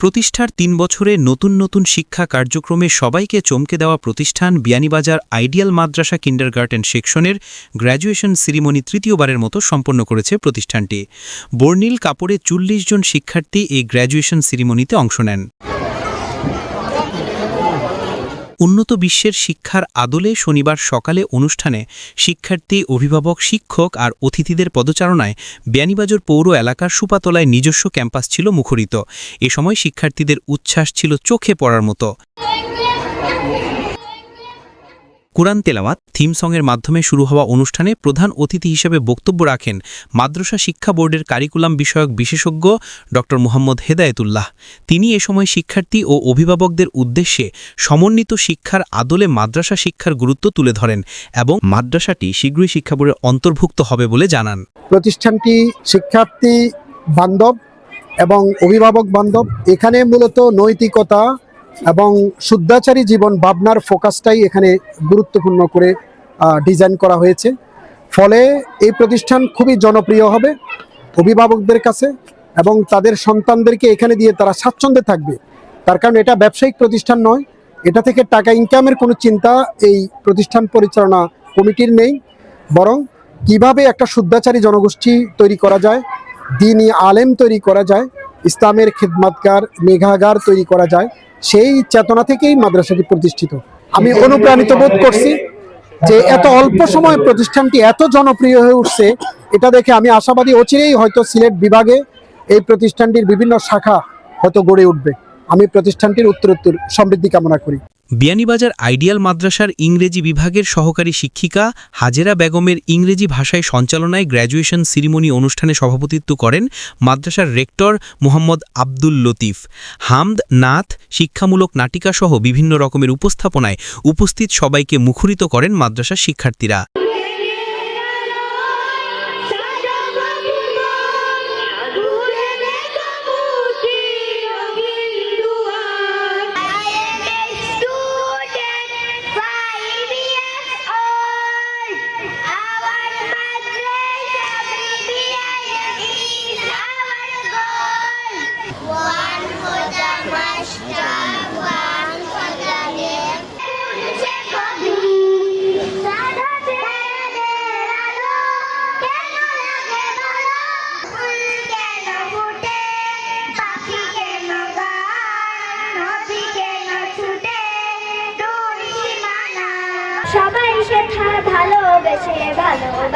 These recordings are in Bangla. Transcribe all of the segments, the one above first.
প্রতিষ্ঠার তিন বছরে নতুন নতুন শিক্ষা কার্যক্রমে সবাইকে চমকে দেওয়া প্রতিষ্ঠান বিয়ানীবাজার আইডিয়াল মাদ্রাসা কিন্ডারগার্টেন সেকশনের গ্র্যাজুয়েশন সিরিমনি তৃতীয়বারের মতো সম্পন্ন করেছে প্রতিষ্ঠানটি। বর্ণিল কাপড়ে চল্লিশ জন শিক্ষার্থী এই গ্র্যাজুয়েশন সিরিমনিতে অংশ নেন। উন্নত বিশ্বের শিক্ষার আদলে শনিবার সকালে অনুষ্ঠানে শিক্ষার্থী, অভিভাবক, শিক্ষক আর অতিথিদের পদচারণায় বিয়ানীবাজার পৌর এলাকার সুপাতলায় নিজস্ব ক্যাম্পাস ছিল মুখরিত। এ সময় শিক্ষার্থীদের উচ্ছ্বাস ছিল চোখে পড়ার মতো। কুরআন তেলাওয়াত থিম সংয়ের মাধ্যমে শুরু হওয়া অনুষ্ঠানে প্রধান অতিথি হিসেবে বক্তব্য রাখেন মাদ্রাসা শিক্ষা বোর্ডের কারিকুলাম বিষয়ক বিশেষজ্ঞ ড. মোহাম্মদ হেদায়েতুল্লাহ। তিনি এ সময় শিক্ষার্থী ও অভিভাবকদের উদ্দেশ্যে সমন্বিত শিক্ষার আদলে মাদ্রাসা শিক্ষার গুরুত্ব তুলে ধরেন এবং মাদ্রাসাটি শীঘ্রই শিক্ষা বোর্ডের অন্তর্ভুক্ত হবে বলে জানান। প্রতিষ্ঠানটি শিক্ষার্থী বান্ধব এবং অভিভাবক বান্ধব। এখানে মূলত নৈতিকতা এবং শুদ্ধাচারী জীবন ভাবনার ফোকাসটাই এখানে গুরুত্বপূর্ণ করে ডিজাইন করা হয়েছে। ফলে এই প্রতিষ্ঠান খুবই জনপ্রিয় হবে অভিভাবকদের কাছে এবং তাদের সন্তানদেরকে এখানে দিয়ে তারা স্বাচ্ছন্দ্যে থাকবে। তার কারণ এটা ব্যবসায়িক প্রতিষ্ঠান নয়, এটা থেকে টাকা ইনকামের কোনো চিন্তা এই প্রতিষ্ঠান পরিচালনা কমিটির নেই। বরং কীভাবে একটা শুদ্ধাচারী জনগোষ্ঠী তৈরি করা যায় দিনী আলেম তৈরি করা যায় ইসলামের খেদমাতকার মেঘাগার তৈরি করা যায়। সেই চেতনা থেকেই মাদ্রাসাটি প্রতিষ্ঠিত। আমি অনুপ্রাণিত বোধ করছি যে এত অল্প সময় প্রতিষ্ঠানটি এত জনপ্রিয় হয়ে উঠছে, এটা দেখে আমি আশাবাদী অচিরেই হয়তো সিলেট বিভাগে এই প্রতিষ্ঠানটির বিভিন্ন শাখা হয়তো গড়ে উঠবে। আমি প্রতিষ্ঠানটির উত্তরোত্তর সমৃদ্ধি কামনা করি। বিয়ানীবাজার আইডিয়াল মাদ্রাসার ইংরেজি বিভাগের সহকারী শিক্ষিকা হাজেরা বেগমের ইংরেজি ভাষায় সঞ্চালনায় গ্র্যাজুয়েশন সিরিমনি অনুষ্ঠানে সভাপতিত্ব করেন মাদ্রাসার রেক্টর মোহাম্মদ আব্দুল লতিফ। হামদ, নাথ, শিক্ষামূলক নাটিকাসহ বিভিন্ন রকমের উপস্থাপনায় উপস্থিত সবাইকে মুখরিত করেন মাদ্রাসার শিক্ষার্থীরা।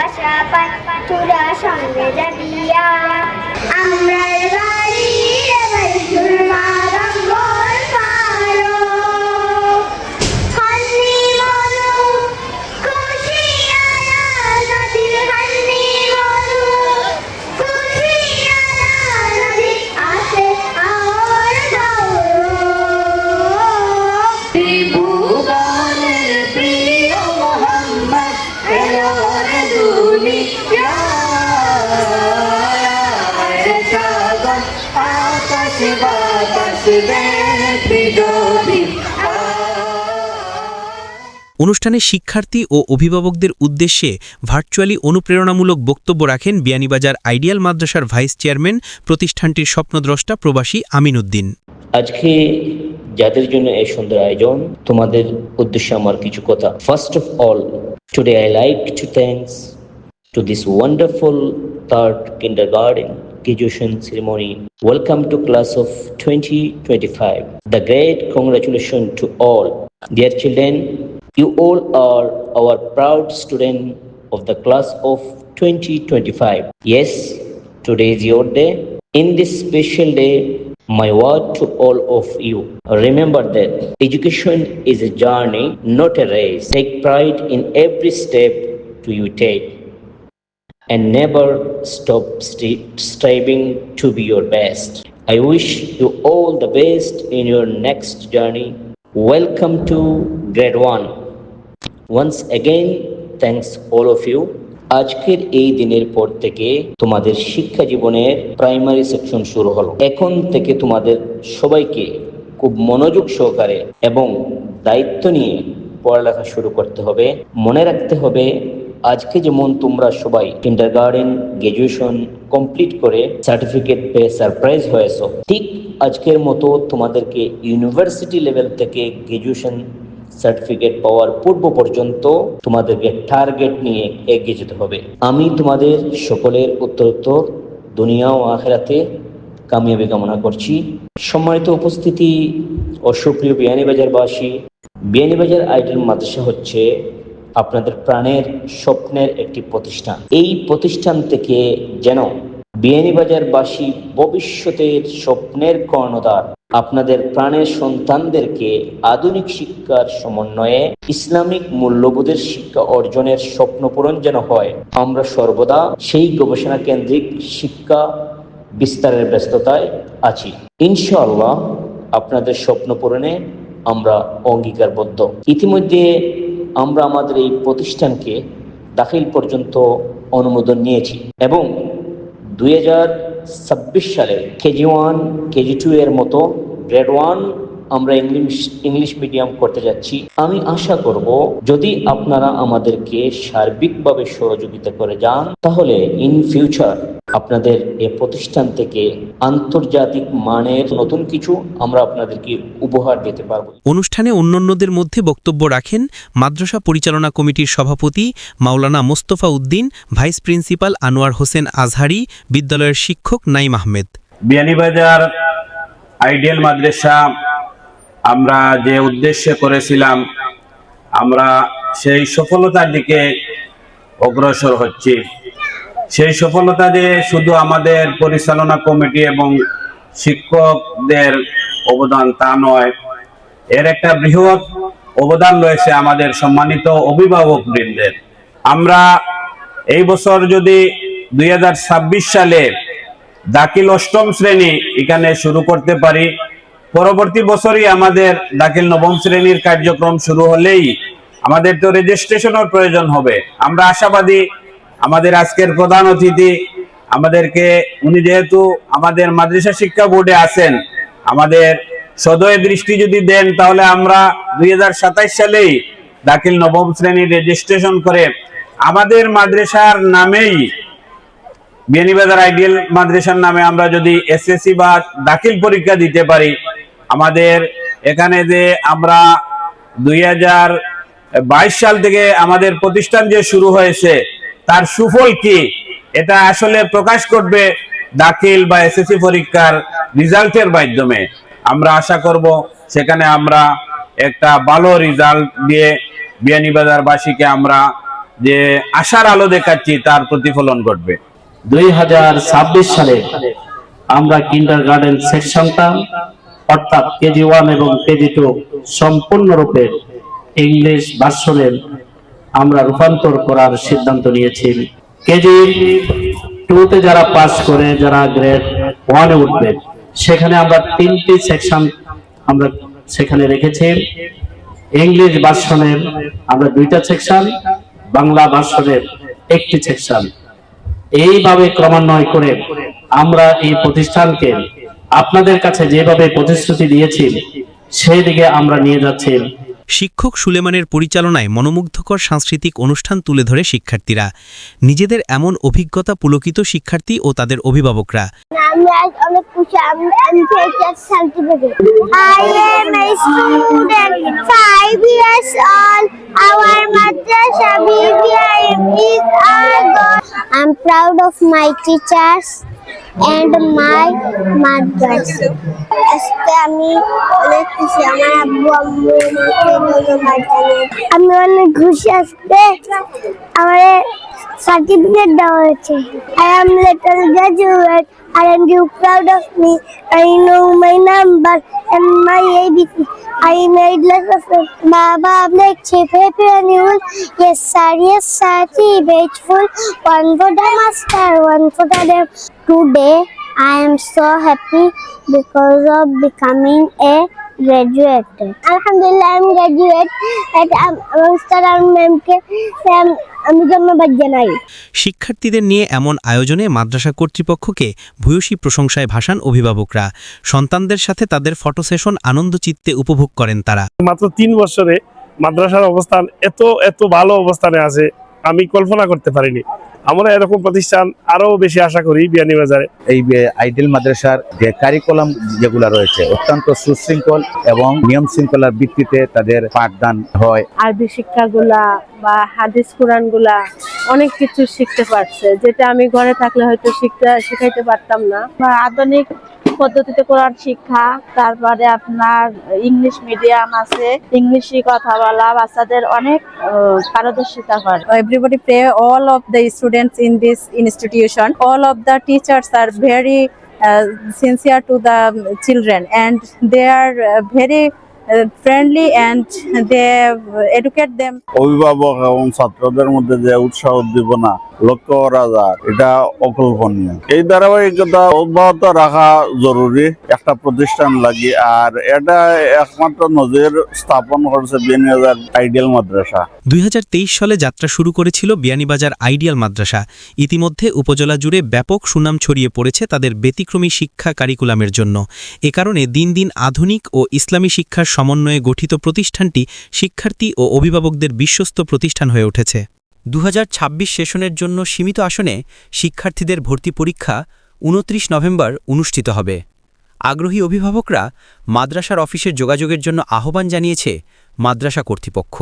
ভালোবাসা পায় তোরা সঙ্গে যাবিয়া আমরা অনুষ্ঠানে শিক্ষার্থী ও অভিভাবকদের উদ্দেশ্যে ভার্চুয়ালি অনুপ্রেরণামূলক বক্তব্য রাখেন বিয়ানীবাজার আইডিয়াল মাদ্রাসার ভাইস চেয়ারম্যান প্রতিষ্ঠানটির স্বপ্নদ্রষ্টা প্রবাসী আমিন উদ্দিন আজকে যাদের জন্য এই সুন্দর আয়োজন তোমাদের উদ্দেশ্যে আমার কিছু কথা first of all today I like to thanks to this wonderful third kindergarten graduation ceremony. Welcome to class of 2025. The great congratulations to all. Dear children, you all are our proud student of the class of 2025. Yes, today is your day. In this special day, my word to all of you. Remember that education is a journey, not a race. Take pride in every step you take and never stop st- striving to be your best. I wish you all the best in your next journey. Welcome to grade 1. Once again, thanks all of you আজকের এই দিনের পর থেকে তোমাদের শিক্ষা জীবনের প্রাইমারি সেকশন শুরু হলো। এখন থেকে তোমাদের সবাইকে খুব মনোযোগ সহকারে এবং দায়িত্ব নিয়ে পড়ালেখা শুরু করতে হবে। মনে রাখতে হবে আজকে যেমন তোমরা সবাই কিন্ডার গার্ডেন গ্রাজুয়েশন কমপ্লিট করে সার্টিফিকেট পেয়ে সারপ্রাইজ হয়েছো ঠিক আজকের মতো তোমাদেরকে ইউনিভার্সিটি লেভেল থেকে গ্রাজুয়েশন সার্টিফিকেট পাওয়ার পূর্ব পর্যন্ত তোমাদেরকে টার্গেট নিয়ে এগিয়ে যেতে হবে। আমি তোমাদের সকলের উত্তরোত্তর দুনিয়া ও আখেরাতে কামিয়াবি কামনা করছি। সম্মানিত উপস্থিতি ও সুপ্রিয় বিয়ানীবাজারবাসী, বিয়ানীবাজার আইডেল মাদ্রাসা হচ্ছে আপনাদের প্রাণের স্বপ্নের একটি প্রতিষ্ঠান। এই প্রতিষ্ঠান থেকে যেন বিয়ানীবাজারবাসী ভবিষ্যতের স্বপ্নের কর্ণধার আপনাদের প্রাণের সন্তানদেরকে আধুনিক শিক্ষার সমন্বয়ে ইসলামিক মূল্যবোধের শিক্ষা অর্জনের স্বপ্ন পূরণ যেন হয়, আমরা সর্বদা সেই গবেষণা কেন্দ্রিক শিক্ষা বিস্তারের ব্যস্ততায় আছি। ইনশাআল্লাহ আপনাদের স্বপ্ন পূরণে আমরা অঙ্গীকারবদ্ধ। ইতিমধ্যে আমরা আমাদের এই প্রতিষ্ঠানকে দাখিল পর্যন্ত অনুমোদন নিয়েছি এবং দুই হাজার ছাব্বিশ সালে কেজি ওয়ান, কেজি টু এর মতো গ্রেড ওয়ান আমরা ইংলিশ ইংলিশ মিডিয়াম করতে যাচ্ছি। আমি আশা করব যদি আপনারা আমাদেরকে সার্বিকভাবে সহযোগিতা করে যান তাহলে ইন ফিউচার আপনাদের এ প্রতিষ্ঠান থেকে আন্তর্জাতিক মানের নতুন কিছু আমরা আপনাদেরকে উপহার দিতে পারব। অনুষ্ঠানে অন্যান্যদের মধ্যে বক্তব্য রাখেন মাদ্রাসা পরিচালনা কমিটির সভাপতি মাওলানা মোস্তফা উদ্দিন ভাইস প্রিন্সিপাল আনোয়ার হোসেন আজহারি বিদ্যালয়ের শিক্ষক নাইম আহমেদ। বিয়ানীবাজার আইডিয়াল মাদ্রাসা আমরা যে উদ্দেশ্যে করেছিলাম, আমরা সেই সফলতার দিকে অগ্রসর হচ্ছি। সেই সফলতা যে শুধু আমাদের পরিচালনা কমিটি এবং শিক্ষকদের অবদান তা নয়, এর একটা বৃহৎ অবদান রয়েছে আমাদের সম্মানিত অভিভাবক বৃন্দের। আমরা এই বছর যদি দুই হাজার ছাব্বিশ সালে দাখিল অষ্টম শ্রেণি এখানে শুরু করতে পারি। পরবর্তী বছরই আমাদের দাখিল নবম শ্রেণির কার্যক্রম শুরু হলেই আমাদের তো রেজিস্ট্রেশনের প্রয়োজন হবে। আমরা আশাবাদী আমাদের আজকের প্রধান অতিথি আমাদেরকে, উনি যেহেতু আমাদের মাদ্রাসা শিক্ষা বোর্ডে আছেন, আমাদের সদয় দৃষ্টি যদি দেন তাহলে আমরা দুই সালেই দাখিল নবম শ্রেণির রেজিস্ট্রেশন করে আমাদের মাদ্রাসার নামেই বিয়ানীবাজার আইডিয়াল মাদ্রাসার নামে আমরা যদি এসএসসি বা দাখিল পরীক্ষা দিতে পারি, আমাদের এখানে যে আমরা দুই সাল থেকে আমাদের প্রতিষ্ঠান যে শুরু হয়েছে, তার সুফল কি? এটা আসলে প্রকাশ করবে দাখিল বা এসএসসি পরীক্ষার রেজাল্টের মাধ্যমে। আমরা আশা করব সেখানে আমরা একটা ভালো রেজাল্ট দিয়ে বিয়ানীবাজারবাসীকে আমরা যে আশার আলো দেখাচ্ছি, তার প্রতিফলন ঘটবে। দুই হাজার ছাব্বিশ সালে আমরা কিন্ডার গার্ডেন সেকশনটা অর্থাৎ কেজি ওয়ান এবং কেজি টু সম্পূর্ণরূপে ইংলিশ ভার্সনের আমরা রূপান্তর করার সিদ্ধান্ত নিয়েছি। কেজি টুতে যারা পাস করে, যারা গ্রেড ওয়ানে উঠবে, সেখানে আমরা তিনটি সেকশন আমরা সেখানে রেখেছি। ইংলিশ ভার্সনের আমরা দুইটা সেকশন, বাংলা ভার্সনের একটি সেকশন। এইভাবে ক্রমান্বয় করে আমরা এই প্রতিষ্ঠানকে আপনাদের কাছে যেভাবে প্রতিশ্রুতি দিয়েছি সেই দিকে আমরা নিয়ে যাচ্ছি। শিক্ষক সুলেমানের পরিচালনায় মনোমুগ্ধকর সাংস্কৃতিক অনুষ্ঠান তুলে ধরে শিক্ষার্থীরা। নিজেদের এমন অভিজ্ঞতা পুলকিত শিক্ষার্থী ও তাদের অভিভাবকরা। আমি আজ অনেক খুশি আমি পেয়েছি certificate I am a student BBS all. Our madrasa BBI is all. I'm proud of my teachers. And my madrasa. আজকে আমি অনেক খুশি আমার আব্বু আম্মু আমাকে ধন্যবাদ আমি অনেক খুশি আজকে আমার সার্টিফিকেট দেওয়া হয়েছে am little graduate Aren't you proud of me? I know my number and my ABC. I made lots of it. Baba like chip happy annual. Yes sir, yes sir, grateful. One for the master, one for the dev. Today I am so happy because of becoming a graduate. Alhamdulillah, I'm graduate. At um, আমি ধন্যবাদ জানাই শিক্ষার্থীদের নিয়ে এমন আয়োজনে মাদ্রাসা কর্তৃপক্ষকে ভূয়সী প্রশংসায় ভাসান অভিভাবকরা সন্তানদের সাথে তাদের ফটো সেশন আনন্দ চিত্তে উপভোগ করেন তারা মাত্র তিন বছরে মাদ্রাসার অবস্থান এত এত ভালো অবস্থানে আছে আমি কল্পনা করতে পারিনি। আমরা এরকম প্রতিষ্ঠান আরও বেশি আশা করি বিয়ানীবাজারে এই আইডিয়াল মাদ্রাসার যে কারিকুলাম যেগুলো রয়েছে অত্যন্ত সুশৃঙ্খল এবং নিয়ম শৃঙ্খলার ভিত্তিতে তাদের পাঠদান হয়। আরবি শিক্ষাগুলা বা হাদিস কোরআনগুলা অনেক কিছু শিখতে পারছে যেটা আমি ঘরে থাকলে হয়তো শিখতে শিখাইতে পারতাম না। বা আধুনিক পদ্ধতিতে কোরআন শিক্ষা, তারপরে আপনার ইংলিশ মিডিয়াম আছে ইংলিশে কথা বলা, বাচ্চাদের অনেক পারদর্শিতা হয়। Everybody play all of the students in this institution all of the teachers are very sincere to the children and they are very friendly and they educate them. অভিভাবক এবং ছাত্রদের মধ্যে যে উৎসাহ উদ্দীপনা লক্ষ্য করা যায় এটা অকল্পনীয়। এই ধারাবাহিকতা অব্যাহত রাখা জরুরি একটা প্রতিষ্ঠান লাগে আর এটা একমাত্র নজির স্থাপন করেছে বিনিয়োগ আইডিয়াল মাদ্রাসা। দুই হাজার তেইশ সালে যাত্রা শুরু করেছিল বিয়ানীবাজার আইডিয়াল মাদ্রাসা। ইতিমধ্যে উপজেলা জুড়ে ব্যাপক সুনাম ছড়িয়ে পড়েছে তাদের ব্যতিক্রমী শিক্ষা কারিকুলামের জন্য। এ কারণে দিন দিন আধুনিক ও ইসলামী শিক্ষার সমন্বয়ে গঠিত প্রতিষ্ঠানটি শিক্ষার্থী ও অভিভাবকদের বিশ্বস্ত প্রতিষ্ঠান হয়ে উঠেছে। দু হাজার ছাব্বিশ সেশনের জন্য সীমিত আসনে শিক্ষার্থীদের ভর্তি পরীক্ষা উনত্রিশ নভেম্বর অনুষ্ঠিত হবে। আগ্রহী অভিভাবকরা মাদ্রাসার অফিসের যোগাযোগের জন্য আহ্বান জানিয়েছে মাদ্রাসা কর্তৃপক্ষ।